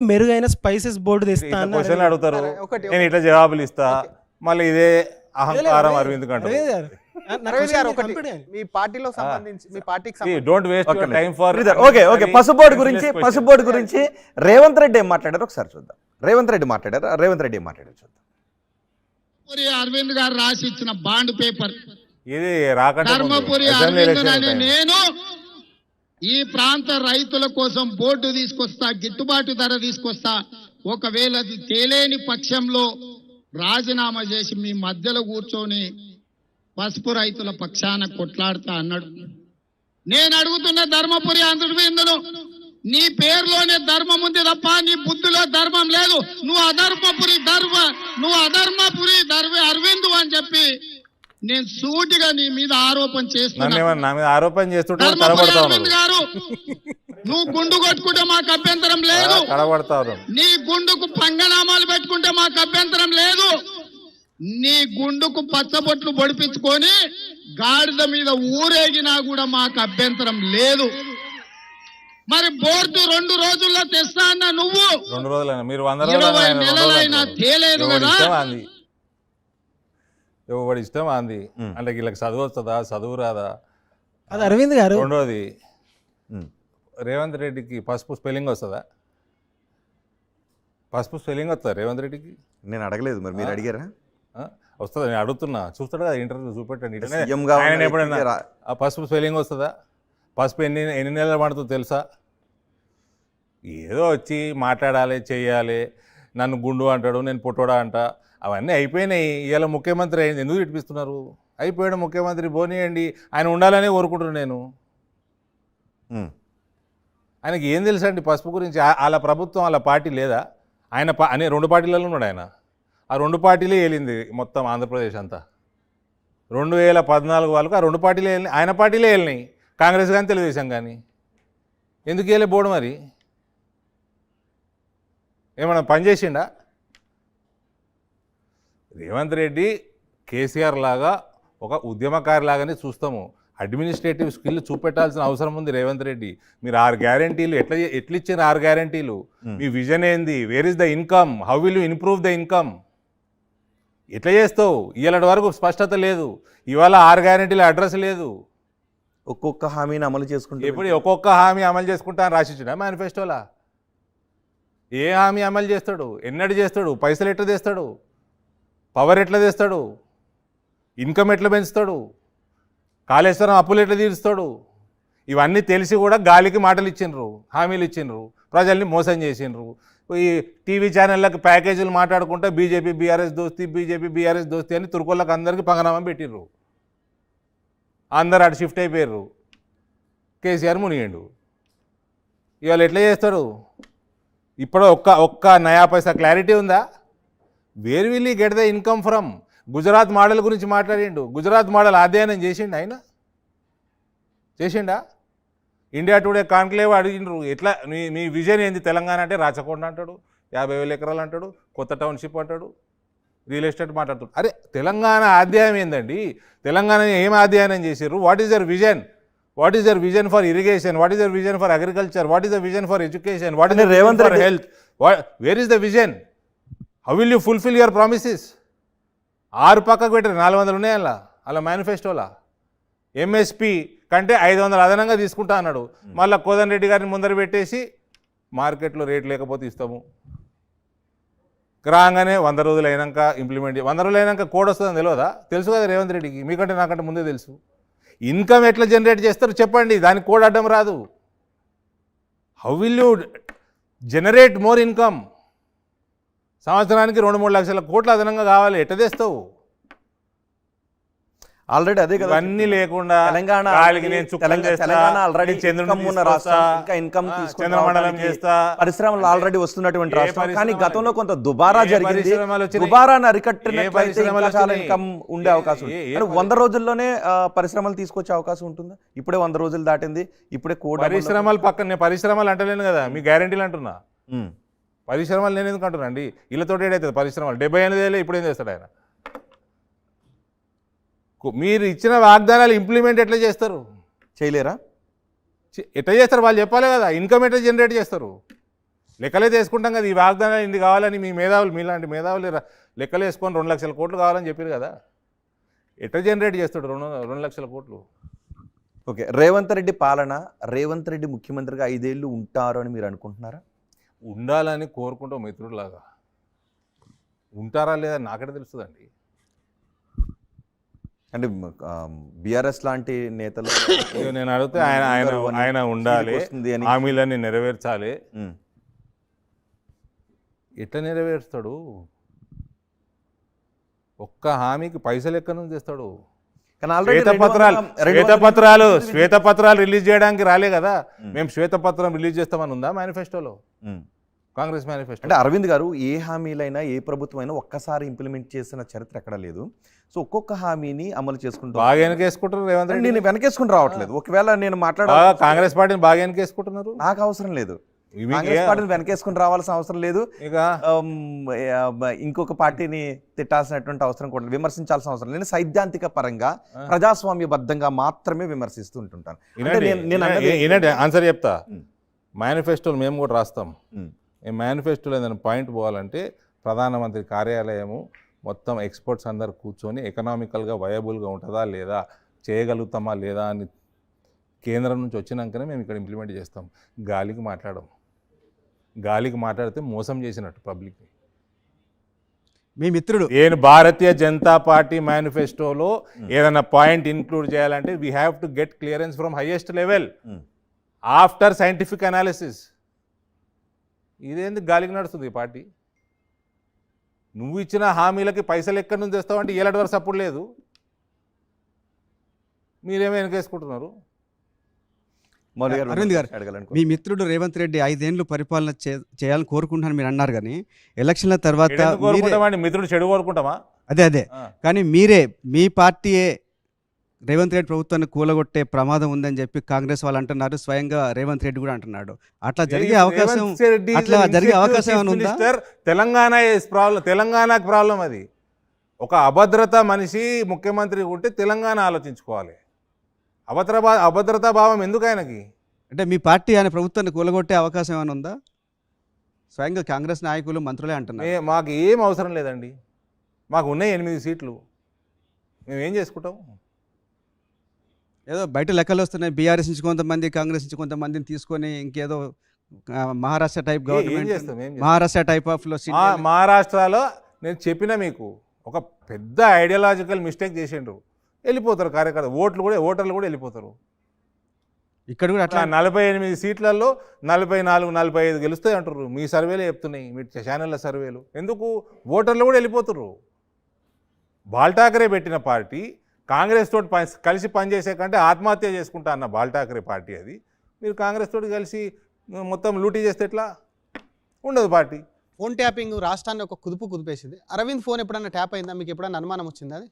మెరుగైన spices board తెస్తా ఇట్లా అన్న క్వశ్చన్లు అడుగుతారు. నేను ఇట్లా జవాబులు ఇస్తా. మళ్ళీ ఇదే అహంకారం అరవింద్ చేయండి. మీ పార్టీలో సంబంధించి మీ పార్టీకి సంబంధించి. Don't waste time for okay okay పసుబోర్డు గురించి పసుబోర్డు గురించి రేవంత్ రెడ్డి ఏం మాట్లాడారు. ఒకసారి చూద్దాం. రేవంత్ రెడ్డి మాట్లాడారు? రేవంత్ రెడ్డి ఏం మాట్లాడారు? చూద్దాం. అరవింద్ గారు రాసి ఇచ్చిన బాండ్ పేపర్ ఇది టైం. నేను ఈ ప్రాంత రైతుల కోసం బోర్డు తీసుకొస్తా గిట్టుబాటు ధర తీసుకొస్తా ఒకవేళ అది తేలేని పక్షంలో రాజీనామా చేసి మీ మధ్యలో కూర్చొని పసుపు రైతుల పక్షాన కొట్లాడుతా అన్నాడు. నేను అడుగుతున్న ధర్మపురి అరవిందును నీ పేరులోనే ధర్మం ఉంది తప్ప నీ బుద్ధిలో ధర్మం లేదు. నువ్వు అధర్మపురి ధర్మ నువ్వు అధర్మపురి ధర్మ అరవిందు అని చెప్పి నేను సూటిగా నీ మీద ఆరోపణ నన్ను చేస్తున్నా ఏమన్నా నా మీద ఆరోపణ చేస్తుంటే ధర్మపురి తడబడతా అరవింద్ ఉన్నారు. గారు నువ్వు గుండు కొట్టుకుంటే మాకు అభ్యంతరం లేదు. తడబడతా ఉన్నారు. నీ గుండుకు పంగనామాలు పెట్టుకుంటే మాకు అభ్యంతరం లేదు. నీ గుండుకు పచ్చబొట్లు పొడిపించుకొని గాడిద మీద ఊరేగినా కూడా మాకు అభ్యంతరం లేదు. మరి బోర్డు రెండు రోజుల్లో తెస్తా అన్న నువ్వు. రెండు రోజులైనా మీరు ఇరవై నెలలైనా తేలేదు కదా. ఇష్టం అంది ఎవడి ఇష్టం అంది. అంటే వీళ్ళకి చదువు వస్తుందా? చదువు రాదా? అది అరవింద్ గారు. రెండోది. రేవంత్ రెడ్డికి పసుపు స్పెల్లింగ్ వస్తుందా? పసుపు స్పెల్లింగ్ వస్తుందా రేవంత్ రెడ్డికి? నేను అడగలేదు మరి మీరు అడిగారా? వస్తుందా? నేను అడుగుతున్నా. చూస్తాడు కదా ఇంటర్వ్యూ చూపెట్టండి. ఆయన ఎప్పుడైనా పసుపు స్పెల్లింగ్ వస్తుందా? పసుపు ఎన్ని ఎన్ని నెలలు పడుతుందో తెలుసా? ఏదో వచ్చి మాట్లాడాలి చెయ్యాలి నన్ను గుండు అంటాడు నేను పుట్టోడా అంట. అవన్నీ అయిపోయినాయి. ఇవాళ ముఖ్యమంత్రి అయింది. ఎందుకు ఇడిపిస్తున్నారు అయిపోయాడు ముఖ్యమంత్రి పోనీయండి. ఆయన ఉండాలనే కోరుకుంటున్నాను నేను. ఆయనకి ఏం తెలుసండి పసుపు గురించి? వాళ్ళ ప్రభుత్వం వాళ్ళ పార్టీ లేదా? ఆయన పా అనే రెండు పార్టీలలో ఉన్నాడు ఆయన. ఆ రెండు పార్టీలే ఏలింది మొత్తం ఆంధ్రప్రదేశ్ అంతా. రెండు వేల పద్నాలుగు వాళ్ళకు ఆ రెండు పార్టీలే వెళ్ళినాయి ఆయన పార్టీలే వెళ్ళినాయి కాంగ్రెస్ కానీ తెలుగుదేశం కానీ ఎందుకు వెళ్ళే బోర్డు మరి? ఏమన్నా పని చేసిండా? రేవంత్ రెడ్డి కేసీఆర్ లాగా ఒక ఉద్యమకారి లాగానే చూస్తాము. అడ్మినిస్ట్రేటివ్ స్కిల్ చూపెట్టాల్సిన అవసరం ఉంది రేవంత్ రెడ్డి. మీరు ఆరు గ్యారంటీలు ఎట్లా ఎట్లా ఇచ్చారు ఆరు గ్యారంటీలు? మీ విజన్ ఏంది? Where is the income how will you improve the income ఎట్లా చేస్తావు? ఇవాళ వరకు స్పష్టత లేదు. ఇవాళ ఆరు గ్యారంటీల అడ్రస్ లేదు. ఒక్కొక్క హామీని అమలు చేసుకుంటే ఎప్పుడు ఒక్కొక్క హామీ అమలు చేసుకుంటా అని రాసిచ్చిన మేనిఫెస్టోలా ఏ హామీ అమలు చేస్తాడు? ఎన్నడు చేస్తాడు? పైసలు ఎట్లా తెస్తాడు? పవర్ ఎట్లా తెస్తాడు? ఇన్కమ్ ఎట్లా పెంచుతాడు? కాళేశ్వరం అప్పులు ఎట్లా తీరుస్తాడు? ఇవన్నీ తెలిసి కూడా గాలికి మాటలు ఇచ్చిండ్రు హామీలు ఇచ్చిండ్రు ప్రజల్ని మోసం చేసిండ్రు. ఈ టీవీ ఛానళ్ళకి ప్యాకేజీలు మాట్లాడుకుంటే బీజేపీ బీఆర్ఎస్ దోస్తి బీజేపీ బీఆర్ఎస్ దోస్తి అని తురుకోళ్ళకి అందరికీ పంగనామం పెట్టిండ్రు అందరు అటు షిఫ్ట్ అయిపోయారు కేసీఆర్ మునిగిండు. ఇవాళ ఎట్లా చేస్తాడు? ఇప్పుడు ఒక్క ఒక్క నయా పైసా క్లారిటీ ఉందా? Where will get the income from Gujarat model గురించి మాట్లాడిండు. గుజరాత్ మోడల్ అధ్యయనం చేసిండు ఆయన. చేసిండా? ఇండియా టుడే కాన్క్లేవ్ అడిగిండ్రు. ఎట్లా? మీ మీ విజన్ ఏంది? తెలంగాణ అంటే రాచకొండ అంటాడు యాభై వేల ఎకరాలు అంటాడు కొత్త టౌన్షిప్ అంటాడు రియల్ ఎస్టేట్ మాట్లాడుతాడు. అరే తెలంగాణ అధ్యాయం ఏందండి? తెలంగాణ ఏం అధ్యయనం చేశారు what is their vision what is their vision for irrigation what is their vision for agriculture what is the vision for education what is Revanth for health where is the vision how will you fulfil your promises ఆరు పక్కకు పెట్టారు నాలుగు వందలు ఉన్నాయి అలా. అలా మేనిఫెస్టోలా MSP కంటే ఐదు వందలు అదనంగా తీసుకుంటా అన్నాడు. మళ్ళీ కోదన్ రెడ్డి గారిని ముందర పెట్టేసి మార్కెట్లో రేట్ లేకపోతే ఇస్తాము. రాగానే వంద రోజులు అయినాక ఇంప్లిమెంట్ వంద రోజులు అయినాక కోడ్ వస్తుందని తెలియదా? తెలుసు కదా రేవంత్ రెడ్డికి. మీకంటే నాకంటే ముందే తెలుసు. ఇన్కమ్ ఎట్లా జనరేట్ చేస్తారు చెప్పండి. దానికి కోడ్ అడ్డం రాదు. How will you generate more income సంవత్సరానికి రెండు మూడు లక్షల కోట్ల అదనంగా కావాలి. ఎట్ట తెస్తావు? ఆల్రెడీ అదే కదా ఇవన్నీ లేకుండా తెలంగాణ తెలంగాణ- ఆల్రెడీ ఇన్కమ్ ఉన్న తీసుకొస్తా, రాష్ట్రం ఇంకా ఇన్కమ్ చంద్రమండలం చేస్తా. పరిశ్రమలు ఆల్రెడీ వస్తున్నటువంటి రాష్ట్రం. కానీ గతంలో? కొంత దుబారా జరిగింది. ఏ అరికట్టినట్లయితే చాలా? ఇన్కమ్ ఉండే అవకాశం ఉంది. వంద రోజుల్లోనే పరిశ్రమలు తీసుకొచ్చే అవకాశం ఉంటుందా? ఇప్పుడే వంద రోజులు దాటింది. ఇప్పుడే కోడ్ పరిశ్రమలు పక్కన పరిశ్రమలు అంటలేను కదా. మీ గ్యారంటీలు అంటున్నా. పరిశ్రమలు నేను ఎందుకు అంటున్నా అండి ఇళ్ళతో ఏడవుతుంది పరిశ్రమలు? డెబ్బై ఎనిమిది వేలు ఇప్పుడు ఏం చేస్తాడు ఆయన? మీరు ఇచ్చిన వాగ్దానాలు ఇంప్లిమెంట్ ఎట్లా చేస్తారు? చేయలేరా? ఎట్లా చేస్తారు? వాళ్ళు చెప్పాలి కదా ఇన్కమ్ ఎట్లా జనరేట్ చేస్తారు? లెక్కలే తీసుకుంటాం కదా ఈ వాగ్దానాలు ఇన్ని కావాలని మీ మేధావులు మీలాంటి మేధావులు లెక్కలు వేసుకొని రెండు లక్షల కోట్లు కావాలని చెప్పారు కదా. ఎట్లా జనరేట్ చేస్తాడు రెండు రెండు లక్షల కోట్లు? ఓకే రేవంత్ రెడ్డి పాలన రేవంత్ రెడ్డి ముఖ్యమంత్రిగా ఐదేళ్ళు ఉంటారు అని మీరు అనుకుంటున్నారా? ఉండాలని కోరుకుంటాం మిత్రుడిలాగా. ఉంటారా లేదా నాకడే తెలుస్తుందండి. అంటే బీఆర్ఎస్ లాంటి నేతలు నేను అడిగితే ఆయన ఆయన ఆయన ఉండాలి. హామీలన్నీ నెరవేర్చాలి. ఎట్లా నెరవేరుస్తాడు? ఒక్క హామీకి పైసలు ఎక్కడి నుంచి తెస్తాడు? శ్వేతపత్రాలు శ్వేతపత్రాలు శ్వేతపత్రాలు రిలీజ్ చేయడానికి రాలే కదా? మేము. శ్వేతపత్రం రిలీజ్ చేస్తామని ఉందా మేనిఫెస్టోలో? కాంగ్రెస్ మేనిఫెస్టో. అంటే అరవింద్ గారు ఏ హామీలైనా ఏ ప్రభుత్వం అయినా ఒక్కసారి ఇంప్లిమెంట్ చేసిన చరిత్ర ఎక్కడ లేదు. సో ఒక్కొక్క హామీని అమలు చేసుకుంటూ బాగా వెనకేసుకుంటారు రేవంత్ రెడ్డి. నేను వెనకేసుకుని రావట్లేదు. ఒకవేళ నేను మాట్లాడ కాంగ్రెస్ పార్టీని బాగా వెనకేసుకుంటున్నారు నాకు అవసరం లేదు. కాంగ్రెస్ పార్టీని వెనకేసుకుని రావాల్సిన అవసరం లేదు. ఇంకొక పార్టీని తిట్టాల్సినటువంటి అవసరం కూడా. విమర్శించాల్సిన అవసరం లేదు. నేను సైద్ధాంతిక పరంగా ప్రజాస్వామ్యబద్ధంగా మాత్రమే విమర్శిస్తూ ఉంటుంటాను. ఆన్సర్ చెప్తా. మేనిఫెస్టోలు మేము కూడా రాస్తాం. ఈ మేనిఫెస్టోలో ఏదైనా పాయింట్ పోవాలంటే ప్రధానమంత్రి కార్యాలయము మొత్తం ఎక్స్పర్ట్స్ అందరు కూర్చొని ఎకనామికల్గా వయబుల్గా ఉంటుందా లేదా చేయగలుగుతామా లేదా అని కేంద్రం నుంచి వచ్చినాకనే మేము ఇక్కడ ఇంప్లిమెంట్ చేస్తాం. గాలికి మాట్లాడం గాలికి మాట్లాడితే మోసం చేసినట్టు పబ్లిక్ని. మీ మిత్రుడు. నేను భారతీయ జనతా పార్టీ మేనిఫెస్టోలో ఏదైనా పాయింట్ ఇన్క్లూడ్ చేయాలంటే we have to get clearance from highest level. After scientific analysis ఇదేంది గాలికి నడుస్తుంది ఈ పార్టీ? నువ్వు ఇచ్చిన హామీలకి పైసలు ఎక్కడి నుంచి తెస్తావంటే ఏలాంటి వరకు సపోర్ట్ లేదు. మీరేమో వెనకేసుకుంటున్నారు? అరవింద్ గారు, మీ మిత్రుడు రేవంత్ రెడ్డి ఐదేళ్ళు పరిపాలన చే- చేయాలని కోరుకుంటున్నాను మీరు అన్నారు కానీ ఎలక్షన్ల తర్వాత మిత్రుడు చెడు కోరుకుంటామా? అదే అదే. కానీ మీరే మీ పార్టీయే రేవంత్ రెడ్డి ప్రభుత్వాన్ని కూలగొట్టే ప్రమాదం ఉందని చెప్పి కాంగ్రెస్ వాళ్ళు అంటున్నారు స్వయంగా రేవంత్ రెడ్డి కూడా అంటున్నాడు. అట్లా జరిగే అవకాశం అట్లా జరిగే అవకాశం ఉందా? తెలంగాణ ప్రాబ్లం తెలంగాణకు ప్రాబ్లం అది. ఒక అభద్రత మనిషి ముఖ్యమంత్రి ఉంటే తెలంగాణ ఆలోచించుకోవాలి. అభద్రభా అభద్రతా భావం ఎందుకు ఆయనకి? అంటే మీ పార్టీ ఆయన ప్రభుత్వాన్ని కూలగొట్టే అవకాశం ఏమైనా ఉందా? స్వయంగా కాంగ్రెస్ నాయకులు మంత్రులే అంటున్నారు. మాకు ఏం అవసరం లేదండి. మాకు ఉన్నాయి ఎనిమిది సీట్లు. మేము ఏం చేసుకుంటాం? ఏదో బయట లెక్కలు వస్తున్నాయి. బీఆర్ఎస్ నుంచి కొంతమంది కాంగ్రెస్ నుంచి కొంతమందిని తీసుకొని ఇంకేదో Maharashtra type government? Maharashtra type ఆఫ్లో మహారాష్ట్రలో నేను చెప్పిన మీకు ఒక పెద్ద ఐడియాలజికల్ మిస్టేక్ చేసిండ్రు. వెళ్ళిపోతారు కార్యకర్త ఓట్లు కూడా ఓటర్లు కూడా వెళ్ళిపోతారు. ఇక్కడ కూడా అట్లా నలభై ఎనిమిది సీట్లలో నలభై నాలుగు నలభై ఐదు గెలుస్తాయి అంటారు మీ సర్వేలే చెప్తున్నాయి మీ ఛానళ్ళ సర్వేలు. ఎందుకు? ఓటర్లు కూడా వెళ్ళిపోతుర్రు. బాల్టాకరే పెట్టిన పార్టీ కాంగ్రెస్ తోటి పని కలిసి పనిచేసే కంటే ఆత్మహత్య చేసుకుంటా అన్న బాల్టాకరే పార్టీ అది. మీరు కాంగ్రెస్ తోటి కలిసి మొత్తం లూటీ చేస్తే ఎట్లా? ఉండదు పార్టీ. ఫోన్ ట్యాపింగ్ రాష్ట్రాన్ని ఒక కుదుపు కుదిపేసింది. అరవింద్ ఫోన్ ఎప్పుడన్నా ట్యాప్ అయిందా? మీకు ఎప్పుడన్నా అనుమానం వచ్చిందా అది?